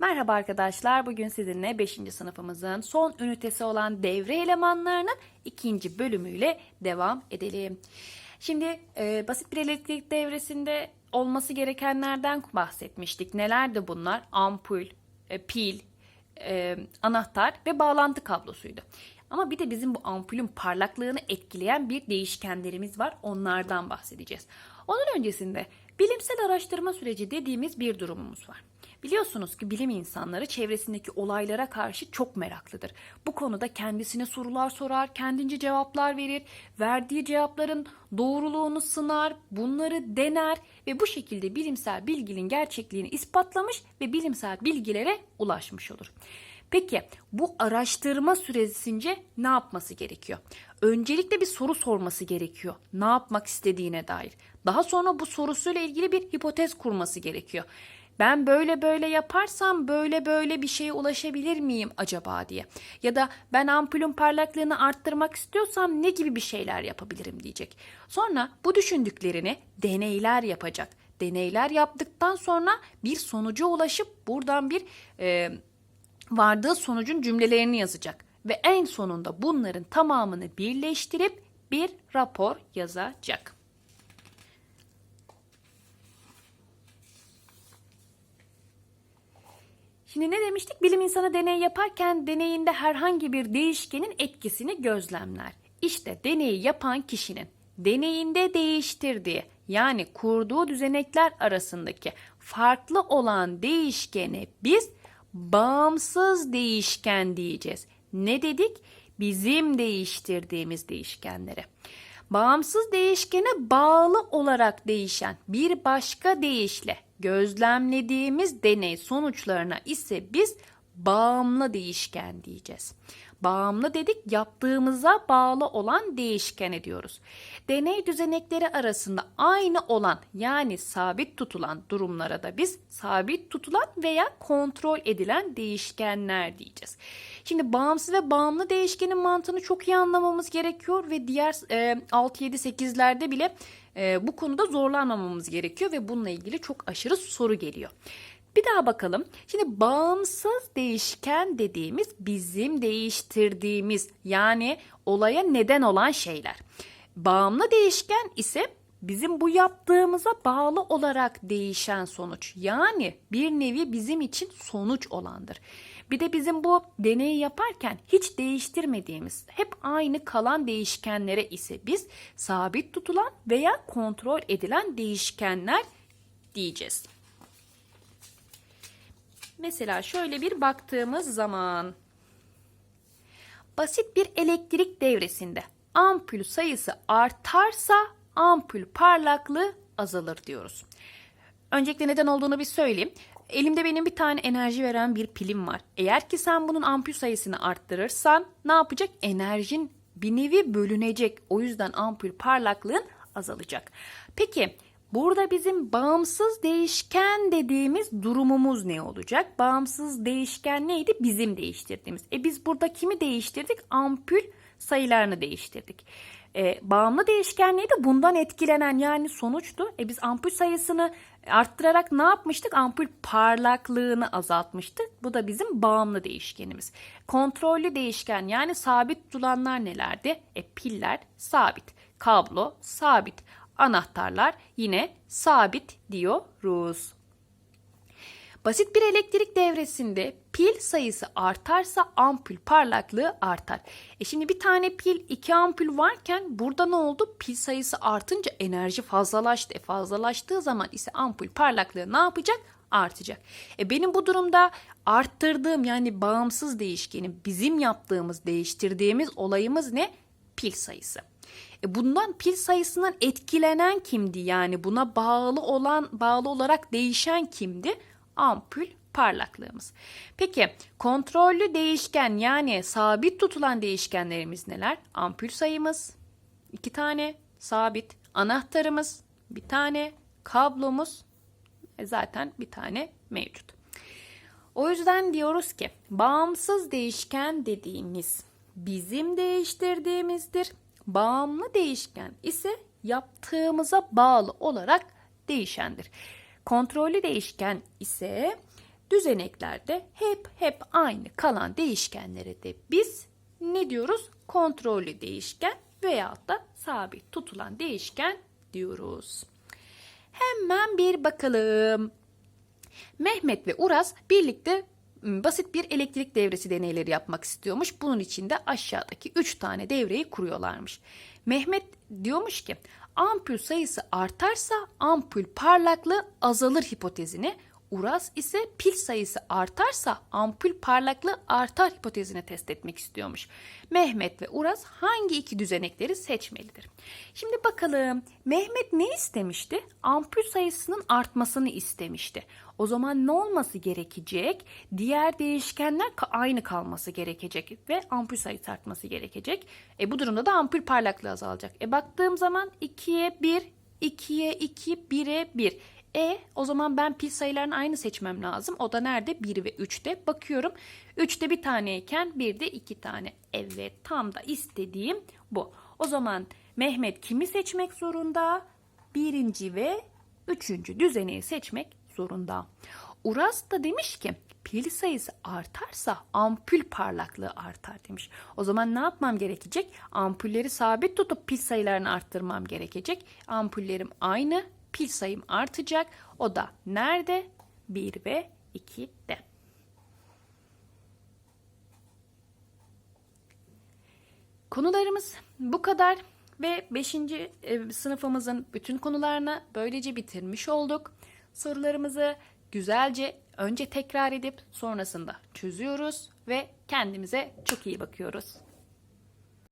Merhaba arkadaşlar. Bugün sizinle 5. sınıfımızın son ünitesi olan devre elemanlarının ikinci bölümüyle devam edelim. Şimdi e, basit bir elektrik devresinde olması gerekenlerden bahsetmiştik. Nelerdi bunlar? Ampul, e, pil, e, anahtar ve bağlantı kablosuydu. Ama bir de bizim bu ampulün parlaklığını etkileyen bir değişkenlerimiz var. Onlardan bahsedeceğiz. Onun öncesinde bilimsel araştırma süreci dediğimiz bir durumumuz var. Biliyorsunuz ki bilim insanları çevresindeki olaylara karşı çok meraklıdır. Bu konuda kendisine sorular sorar, kendince cevaplar verir, verdiği cevapların doğruluğunu sınar, bunları dener ve bu şekilde bilimsel bilginin gerçekliğini ispatlamış ve bilimsel bilgilere ulaşmış olur. Peki bu araştırma süresince ne yapması gerekiyor? Öncelikle bir soru sorması gerekiyor. Ne yapmak istediğine dair. Daha sonra bu sorusuyla ilgili bir hipotez kurması gerekiyor. Ben böyle böyle yaparsam böyle böyle bir şeye ulaşabilir miyim acaba diye. Ya da ben ampulün parlaklığını arttırmak istiyorsam ne gibi bir şeyler yapabilirim diyecek. Sonra bu düşündüklerini deneyler yapacak. Deneyler yaptıktan sonra bir sonuca ulaşıp buradan bir e, vardığı sonucun cümlelerini yazacak ve en sonunda bunların tamamını birleştirip bir rapor yazacak. Şimdi ne demiştik? Bilim insanı deney yaparken deneyinde herhangi bir değişkenin etkisini gözlemler. İşte deneyi yapan kişinin deneyinde değiştirdiği yani kurduğu düzenekler arasındaki farklı olan değişkene biz bağımsız değişken diyeceğiz. Ne dedik? Bizim değiştirdiğimiz değişkenlere. Bağımsız değişkene bağlı olarak değişen bir başka deyişle gözlemlediğimiz deney sonuçlarına ise biz bağımlı değişken diyeceğiz. Bağımlı dedik yaptığımıza bağlı olan değişken diyoruz. Deney düzenekleri arasında aynı olan yani sabit tutulan durumlara da biz sabit tutulan veya kontrol edilen değişkenler diyeceğiz. Şimdi bağımsız ve bağımlı değişkenin mantığını çok iyi anlamamız gerekiyor ve diğer e, 6 7 8'lerde bile e, bu konuda zorlanmamamız gerekiyor ve bununla ilgili çok aşırı soru geliyor. Bir daha bakalım. Şimdi bağımsız değişken dediğimiz bizim değiştirdiğimiz yani olaya neden olan şeyler. Bağımlı değişken ise bizim bu yaptığımıza bağlı olarak değişen sonuç. Yani bir nevi bizim için sonuç olandır. Bir de bizim bu deneyi yaparken hiç değiştirmediğimiz, hep aynı kalan değişkenlere ise biz sabit tutulan veya kontrol edilen değişkenler diyeceğiz. Mesela şöyle bir baktığımız zaman basit bir elektrik devresinde ampul sayısı artarsa ampul parlaklığı azalır diyoruz. Öncelikle neden olduğunu bir söyleyeyim. Elimde benim bir tane enerji veren bir pilim var. Eğer ki sen bunun ampul sayısını arttırırsan ne yapacak? Enerjin bir nevi bölünecek. O yüzden ampul parlaklığın azalacak. Peki Burada bizim bağımsız değişken dediğimiz durumumuz ne olacak? Bağımsız değişken neydi? Bizim değiştirdiğimiz. E biz burada kimi değiştirdik? Ampul sayılarını değiştirdik. E, bağımlı değişken neydi? Bundan etkilenen yani sonuçtu. E biz ampul sayısını arttırarak ne yapmıştık? Ampul parlaklığını azaltmıştık. Bu da bizim bağımlı değişkenimiz. Kontrollü değişken yani sabit tutulanlar nelerdi? E piller sabit, kablo sabit, anahtarlar yine sabit diyoruz. Basit bir elektrik devresinde pil sayısı artarsa ampul parlaklığı artar. E şimdi bir tane pil iki ampul varken burada ne oldu? Pil sayısı artınca enerji fazlalaştı. E fazlalaştığı zaman ise ampul parlaklığı ne yapacak? Artacak. E benim bu durumda arttırdığım yani bağımsız değişkenim bizim yaptığımız değiştirdiğimiz olayımız ne? Pil sayısı. E bundan pil sayısından etkilenen kimdi? Yani buna bağlı olan bağlı olarak değişen kimdi? Ampul parlaklığımız. Peki kontrollü değişken yani sabit tutulan değişkenlerimiz neler? Ampul sayımız iki tane sabit, anahtarımız bir tane, kablomuz e zaten bir tane mevcut. O yüzden diyoruz ki bağımsız değişken dediğimiz bizim değiştirdiğimizdir Bağımlı değişken ise yaptığımıza bağlı olarak değişendir. Kontrollü değişken ise düzeneklerde hep hep aynı kalan değişkenlere de biz ne diyoruz? Kontrollü değişken veyahut da sabit tutulan değişken diyoruz. Hemen bir bakalım. Mehmet ve Uras birlikte basit bir elektrik devresi deneyleri yapmak istiyormuş. Bunun için de aşağıdaki 3 tane devreyi kuruyorlarmış. Mehmet diyormuş ki ampul sayısı artarsa ampul parlaklığı azalır hipotezini. Uras ise pil sayısı artarsa ampul parlaklığı artar hipotezini test etmek istiyormuş. Mehmet ve Uras hangi iki düzenekleri seçmelidir? Şimdi bakalım Mehmet ne istemişti? Ampul sayısının artmasını istemişti. O zaman ne olması gerekecek? Diğer değişkenler aynı kalması gerekecek ve ampul sayısı artması gerekecek. E bu durumda da ampul parlaklığı azalacak. E baktığım zaman 2'ye 1, 2'ye 2, 1'e 1. E o zaman ben pil sayılarını aynı seçmem lazım. O da nerede? 1 ve 3'te. Bakıyorum 3'te bir taneyken 1'de 2 tane. Evet tam da istediğim bu. O zaman Mehmet kimi seçmek zorunda? Birinci ve üçüncü düzeneyi seçmek zorunda. Uras da demiş ki pil sayısı artarsa ampul parlaklığı artar demiş. O zaman ne yapmam gerekecek? Ampulleri sabit tutup pil sayılarını arttırmam gerekecek. Ampullerim aynı, pil sayım artacak. O da nerede? 1 ve 2'de. Konularımız bu kadar ve 5. sınıfımızın bütün konularını böylece bitirmiş olduk. Sorularımızı güzelce önce tekrar edip sonrasında çözüyoruz ve kendimize çok iyi bakıyoruz.